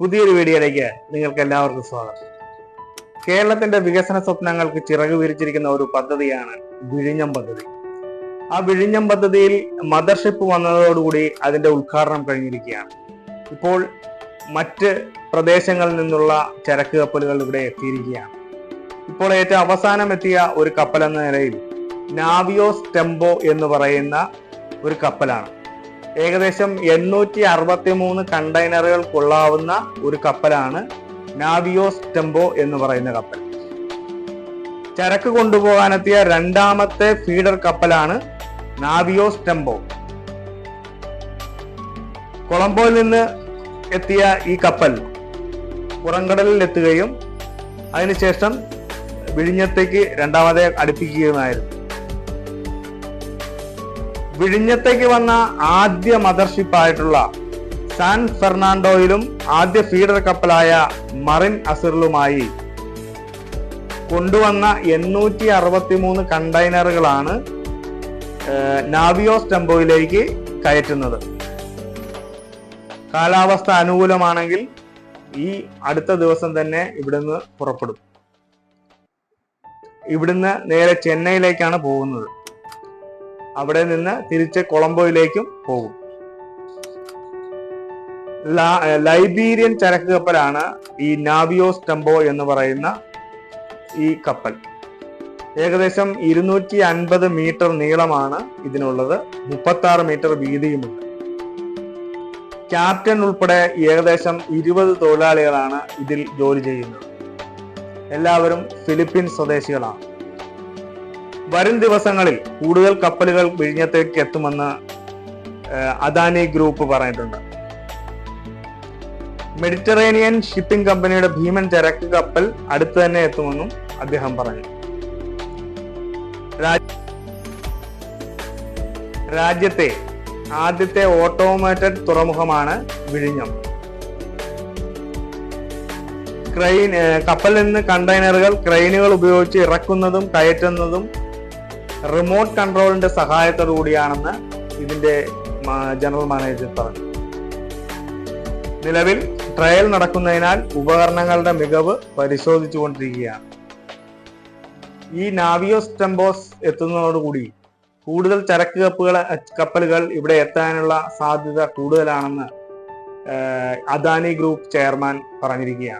പുതിയൊരു വീഡിയോയിലേക്ക് നിങ്ങൾക്ക് എല്ലാവർക്കും സ്വാഗതം. കേരളത്തിന്റെ വികസന സ്വപ്നങ്ങൾക്ക് ചിറക് വിരിച്ചിരിക്കുന്ന ഒരു പദ്ധതിയാണ് വിഴിഞ്ഞം പദ്ധതി. ആ വിഴിഞ്ഞം പദ്ധതിയിൽ മദർഷിപ്പ് വന്നതോടുകൂടി അതിന്റെ ഉദ്ഘാടനം കഴിഞ്ഞിരിക്കുകയാണ്. ഇപ്പോൾ മറ്റ് പ്രദേശങ്ങളിൽ നിന്നുള്ള ചരക്ക് കപ്പലുകൾ ഇവിടെ എത്തിയിരിക്കുകയാണ്. ഇപ്പോൾ ഏറ്റവും അവസാനം എത്തിയ ഒരു കപ്പൽ എന്ന നിലയിൽ നാവിയോസ് ടെമ്പോ എന്ന് പറയുന്ന ഒരു കപ്പലാണ്. ഏകദേശം എണ്ണൂറ്റി അറുപത്തി മൂന്ന് കണ്ടെയ്നറുകൾ കൊള്ളാവുന്ന ഒരു കപ്പലാണ് നാവിയോസ് ടെമ്പോ എന്ന് പറയുന്ന കപ്പൽ. ചരക്ക് കൊണ്ടുപോകാനെത്തിയ രണ്ടാമത്തെ ഫീഡർ കപ്പലാണ് നാവിയോസ് ടെമ്പോ. കൊളംബോയിൽ നിന്ന് എത്തിയ ഈ കപ്പൽ പുറംകടലിൽ എത്തുകയും അതിനുശേഷം വിഴിഞ്ഞത്തേക്ക് രണ്ടാമതെ അടുപ്പിക്കുകയുമായിരുന്നു. വിഴിഞ്ഞത്തേക്ക് വന്ന ആദ്യ മദർഷിപ്പായിട്ടുള്ള സാൻ ഫെർണാണ്ടോയിലും ആദ്യ ഫീഡർ കപ്പലായ മറിൻ അസിറിലുമായി കൊണ്ടുവന്ന എണ്ണൂറ്റി അറുപത്തി മൂന്ന് കണ്ടെയ്നറുകളാണ് നാവിയോസ് ടെമ്പോയിലേക്ക് കയറ്റുന്നത്. കാലാവസ്ഥ അനുകൂലമാണെങ്കിൽ ഈ അടുത്ത ദിവസം തന്നെ ഇവിടുന്ന് പുറപ്പെടും. ഇവിടുന്ന് നേരെ ചെന്നൈയിലേക്കാണ് പോകുന്നത്. അവിടെ നിന്ന് തിരിച്ച് കൊളംബോയിലേക്കും പോകും. ലൈബീരിയൻ ചരക്ക് കപ്പലാണ് ഈ നാവിയോസ് ടെമ്പോ എന്ന് പറയുന്ന ഈ കപ്പൽ. ഏകദേശം ഇരുന്നൂറ്റി അൻപത് മീറ്റർ നീളമാണ് ഇതിനുള്ളത്. മുപ്പത്തി ആറ് മീറ്റർ വീതിയുമുണ്ട്. ക്യാപ്റ്റൻ ഉൾപ്പെടെ ഏകദേശം ഇരുപത് തൊഴിലാളികളാണ് ഇതിൽ ജോലി ചെയ്യുന്നത്. എല്ലാവരും ഫിലിപ്പീൻ സ്വദേശികളാണ്. വരും ദിവസങ്ങളിൽ കൂടുതൽ കപ്പലുകൾ വിഴിഞ്ഞത്തേക്ക് എത്തുമെന്ന് അദാനി ഗ്രൂപ്പ് പറഞ്ഞിട്ടുണ്ട്. മെഡിറ്ററേനിയൻ ഷിപ്പിംഗ് കമ്പനിയുടെ ഭീമൻ ചരക്ക് കപ്പൽ അടുത്ത് തന്നെ എത്തുമെന്നും അദ്ദേഹം പറഞ്ഞു. രാജ്യത്തെ ആദ്യത്തെ ഓട്ടോമേറ്റഡ് തുറമുഖമാണ് വിഴിഞ്ഞം. ക്രെയിൻ കപ്പലിൽ നിന്ന് കണ്ടെയ്നറുകൾ ക്രെയിനുകൾ ഉപയോഗിച്ച് ഇറക്കുന്നതും കയറ്റുന്നതും റിമോട്ട് കൺട്രോളിന്റെ സഹായത്തോടു കൂടിയാണെന്ന് ഇതിന്റെ ജനറൽ മാനേജർ പറഞ്ഞു. നിലവിൽ ട്രയൽ നടക്കുന്നതിനാൽ ഉപകരണങ്ങളുടെ മികവ് പരിശോധിച്ചുകൊണ്ടിരിക്കുകയാണ്. ഈ നാവിയോ സ്റ്റംബോസ് എത്തുന്നതോടുകൂടി കൂടുതൽ ചരക്ക് കപ്പുകൾ കപ്പലുകൾ ഇവിടെ എത്താനുള്ള സാധ്യത കൂടുതലാണെന്ന് അദാനി ഗ്രൂപ്പ് ചെയർമാൻ പറഞ്ഞിരിക്കുകയാണ്.